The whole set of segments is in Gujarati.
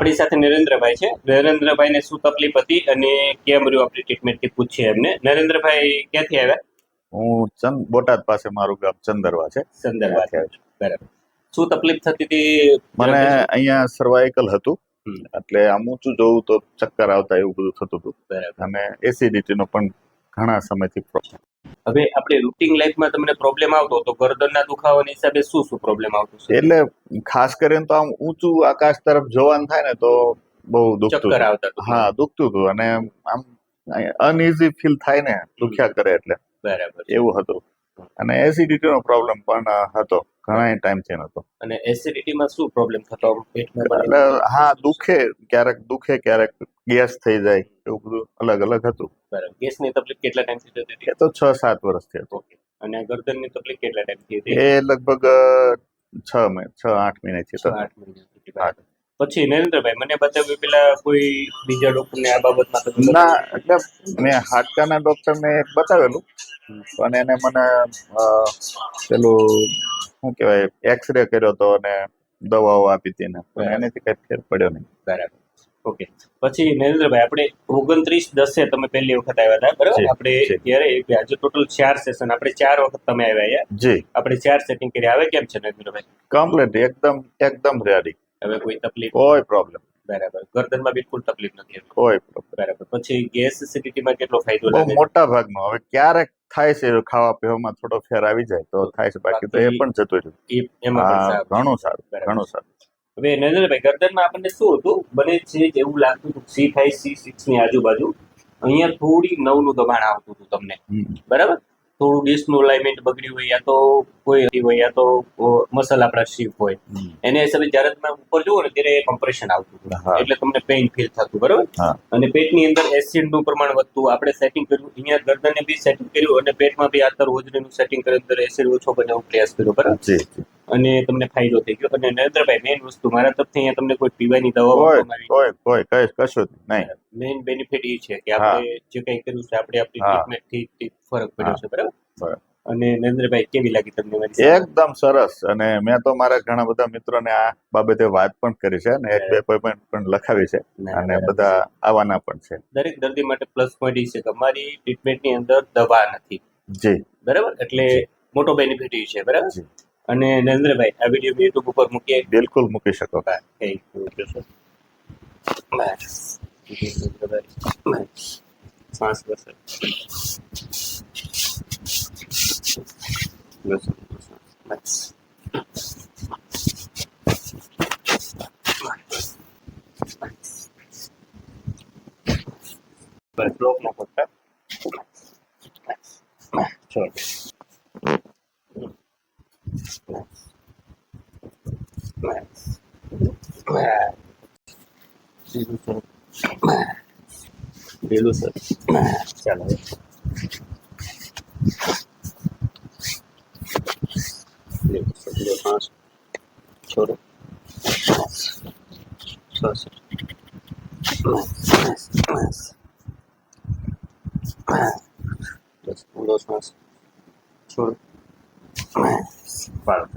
આપણી સાથે નરેન્દ્રભાઈ છે. નરેન્દ્રભાઈને શું તકલીફ હતી અને કેમ રહ્યું આપણી ટ્રીટમેન્ટથી પૂછીએ એમને. નરેન્દ્રભાઈ ક્યાંથી આવ્યા? હું ચંદ બોટાદ પાસે મારું ગામ ચંદરવા છે. સંદર્ભ બરાબર. શું તકલીફ થતી હતી? મને અહીંયા સર્વાઇકલ હતું. એટલે આમ ઊંચું જોવું તો ચક્કર આવતા એવું બધું થતું હતું. અને એસિડિટી નો પણ ઘણા સમયથી પ્રોબ્લેમ હવે આપણે રૂટિન લાઈફમાં તમને પ્રોબ્લેમ આવતો તો ગરદનના દુખાવાની હિસાબે શું શું પ્રોબ્લેમ આવતો છે એટલે ખાસ કરીને તો આમ ઊંચું આકાશ તરફ જોવાનું થાય ને તો બહુ દુખતું ચક્કર આવતા હા દુખતું હતું અને આમ અનઇઝી ફીલ થાય ને દુખ્યા કરે એટલે. બરાબર એવું હતું. અને એસિડિટી નો પ્રોબ્લેમ પણ હતો ઘણા ટાઈમથી હતો અને એસિડિટીમાં શું પ્રોબ્લેમ થતો? પેટમાં એટલે હા દુખે ક્યારેક દુખે ક્યારેક ગેસ થઈ જાય એવું બધું અલગ અલગ હતું. બરાબર. ગેસની તકલીફ કેટલા ટાઈમથી થતી હતી? એ તો છ સાત વર્ષથી હતો. અને ગરદનની તકલીફ કેટલા ટાઈમથી હતી? એ લગભગ છ મહિના છ આઠ મહિનાથી છ આઠ મહિના પછી નરેન્દ્રભાઈ મને બતાવ્યું પેલા કોઈ બીજા ડોક્ટરને આ બાબતમાં તમે ના એટલે મેં હાડકાના ડોક્ટરને બતાવેલું. પણ એને મને પેલું શું કહેવાય એક્સરે કર્યો હતો અને દવાઓ આપી હતી એને. એનાથી કઈ ફેર પડ્યો નહીં. બરાબર. ઓકે. પછી નરેન્દ્રભાઈ આપણે ઓગણત્રીસ દસે તમે પહેલી વખત આવ્યા હતા બરાબર? આપણે ત્યારે આજે ટોટલ ચાર સેશન આપણે ચાર વખત તમે આવ્યા જી. આપણે ચાર સેટિંગ કરી. આવે કેમ છે નરેન્દ્રભાઈ? કમ્પ્લીટ એકદમ એકદમ રેડી હવે કોઈ તકલીફ? કોઈ પ્રોબ્લેમ બરાબર. ગરદનમાં બિલકુલ તકલીફ નથી કોઈ બરાબર. પછી ગેસ એસિડિટીમાં કેટલો ફાયદો લાગે? મોટા ભાગનો હવે ક્યારેક થાય છે ખાવા પીવામાં થોડો ફેર આવી જાય તો થાય છે. બાકી તો એ પણ જતું રહ્યું. એમાં. ઘણું સારું ઘણું સારું. હવે નરેન્દ્રભાઈ ગરદનમાં આપણને શું હતું? બને છે એવું લાગતું હતું સી ફાઈવ સી સિક્સની આજુબાજુ અહીંયા થોડી નવનું દબાણ આવતું હતું તમને. બરાબર? થોડું ડિસ્કનું અલાઇનમેન્ટ બગડ્યું હોય યા તો કોઈ હોય યા તો મસલ આપણા શિફ્ટ હોય એને હિસાબે જ્યારે તમે ઉપર જુઓ ને ત્યારે કમ્પ્રેશન આવતું હતું. એટલે તમને પેઇન ફીલ થતું બરાબર? અને પેટની અંદર એસિડનું પ્રમાણ વધતું. આપણે સેટિંગ કર્યું અહીંયા ગરદને બી સેટિંગ કર્યું અને પેટમાં બી આતર હોજરીનું સેટિંગ કર્યું અંદર એસિડ ઓછો બનાવવાનો પ્રયાસ કર્યો બરાબર. અને તમને ફાયદો થઈ ગયો. અને નરેન્દ્રભાઈ મેઇન વસ્તુ મારા તરફથી અહીંયા તમને કોઈ પીવાની દવા કોઈ કોઈ કોઈ કશું નહીં. મેઇન બેનિફિટ એ છે કે આપણે જે કંઈ કર્યું છે આપણે આપણી હા. ટ્રીટમેન્ટથી ફરક પડ્યો છે બરાબર. અને નરેન્દ્રભાઈ કેવી લાગી તમને એકદમ સરસ. અને મેં તો મારા ઘણા બધા મિત્રોને આ બાબતે વાત પણ કરી છે અને એક બે appointment પણ લખાવી છે. અને બધા આવવાના પણ છે. દરેક દર્દી માટે પ્લસ પોઈન્ટ એ છે કે અમારી ટ્રીટમેન્ટની અંદર દવા નથી. જી. બરાબર? એટલે મોટો બેનિફિટ એ છે બરાબર. અને નરેન્દ્રભાઈ આ વીડિયો યુટ્યુબ ઉપર મૂકીએ બિલકુલ મૂકી શકો you. બસ. બસ. શ્વાસ બસ. બસ. બસ બ્લોક ના કરતા છોડ પેલું સર ચાલો લીલું સર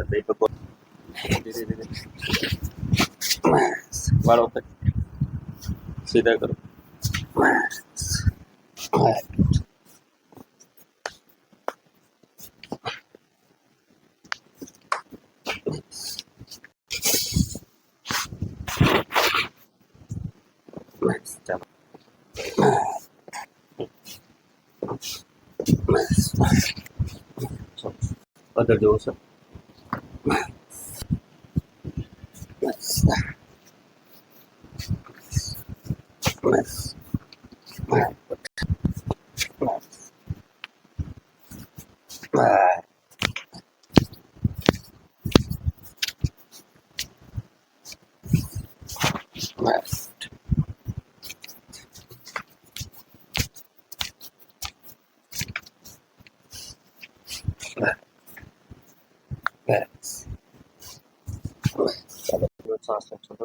લો વાળો પર બે પગો ધીરે ધીરે વાળો પર સીધા કરો ચાલો અદર જુઓ sağ olsun.